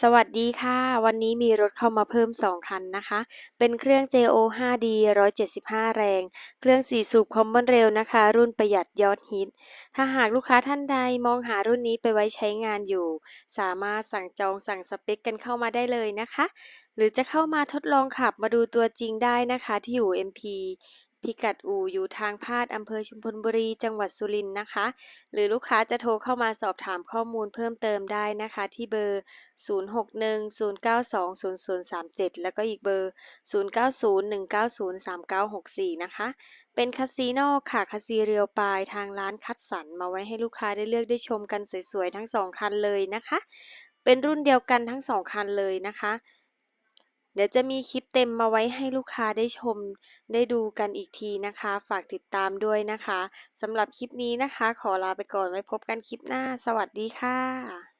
สวัสดีค่ะ วันนี้มีรถเข้ามาเพิ่ม 2 คันนะคะ เป็นเครื่อง JO 5D 175 แรง เครื่อง 4 สูบคอมมอนเรลนะคะ รุ่นประหยัดยอดฮิต ถ้าหากลูกค้าท่านใดมองหารุ่นนี้ไปไว้ใช้งานอยู่ สามารถสั่งจองสั่งสเปคกันเข้ามาได้เลยนะคะ หรือจะเข้ามาทดลองขับมาดูตัวจริงได้นะคะที่อยู่ MP พิกัดอู่อยู่ทางพาดอำเภอชุมพลบุรี จังหวัดสุรินทร์นะคะ หรือลูกค้าจะโทรเข้ามาสอบถามข้อมูลเพิ่มเติมได้นะคะ ที่เบอร์ 0610920037 แล้วก็อีกเบอร์ 0901903964 นะคะ เป็นคาสิโนค่ะคาซีเรียวปลายทางร้านคัดสรรมาไว้ให้ลูกค้าได้เลือกได้ชมกันสวยๆทั้ง2คันเลยนะคะ เป็นรุ่นเดียวกันทั้ง2คันเลยนะคะ เดี๋ยวจะมีคลิปเต็มมาไว้ให้ลูกค้าได้ชม ได้ดูกันอีกทีนะคะ ฝากติดตามด้วยนะคะสำหรับคลิปนี้นะคะ ขอลาไปก่อนไว้พบกันคลิปหน้า สวัสดีค่ะ